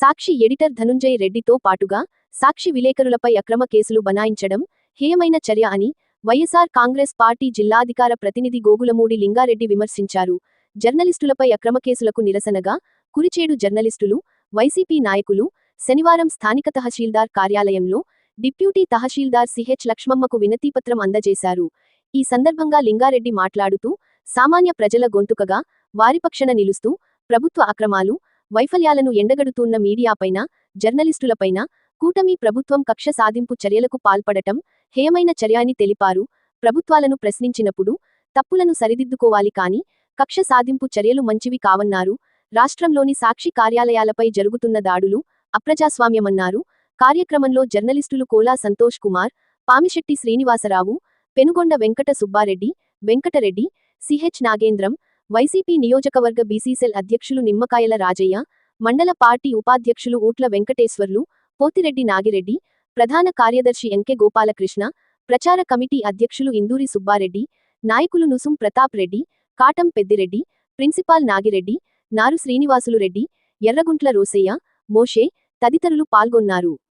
సాక్షి editor Dhananjay రెడ్డితో పాటుగా సాక్షి విలేకరులపై అక్రమ కేసులు బనాయించడం హేయమైన చర్య అని వైఎస్ఆర్ కాంగ్రెస్ పార్టీ జిల్లాధికార ప్రతినిధి గోగులమూడి లింగారెడ్డి విమర్శించారు. జర్నలిస్టులపై అక్రమ కేసులకు నిరసనగా కురిచేడు జర్నలిస్టులు వైసీపీ నాయకులు శనివారం స్థానిక తహసీల్దార్ కార్యాలయంలో డిప్యూటీ తహసీల్దార్ సిహెచ్ లక్ష్మమ్మకు వినతిపత్రం అందజేశారు. ఈ సందర్భంగా లింగారెడ్డి మాట్లాడుతూ సామాన్య ప్రజల గొంతుకగా వారిపక్షన నిలుస్తూ ప్రభుత్వ అక్రమాలు వైఫల్యాలను ఎండగడుతున్న మీడియాపైన జర్నలిస్టులపైన కూటమి ప్రభుత్వం కక్ష సాధింపు చర్యలకు పాల్పడటం హేయమైన చర్య అని తెలిపారు. ప్రభుత్వాలను ప్రశ్నించినప్పుడు తప్పులను సరిదిద్దుకోవాలి కాని కక్ష సాధింపు చర్యలు మంచివి కావన్నారు. రాష్ట్రంలోని సాక్షి కార్యాలయాలపై జరుగుతున్న దాడులు అప్రజాస్వామ్యమన్నారు. కార్యక్రమంలో జర్నలిస్టులు కోలా సంతోష్ కుమార్ పామిశెట్టి శ్రీనివాసరావు పెనుగొండ వెంకట సుబ్బారెడ్డి వెంకటరెడ్డి సిహెచ్ నాగేంద్రం వైసీపీ నియోజకవర్గ బీసీసెల్ అధ్యక్షులు నిమ్మకాయల రాజయ్య మండల పార్టీ ఉపాధ్యక్షులు ఊట్ల వెంకటేశ్వర్లు పోతిరెడ్డి నాగిరెడ్డి ప్రధాన కార్యదర్శి ఎంకె గోపాలకృష్ణ ప్రచార కమిటీ అధ్యక్షులు ఇందూరి సుబ్బారెడ్డి నాయకులు నుసుం ప్రతాప్ రెడ్డి కాటం పెద్దిరెడ్డి ప్రిన్సిపాల్ నాగిరెడ్డి నారు శ్రీనివాసులు రెడ్డి ఎర్రగుంట్ల రోసయ్య మోషే తదితరులు పాల్గొన్నారు.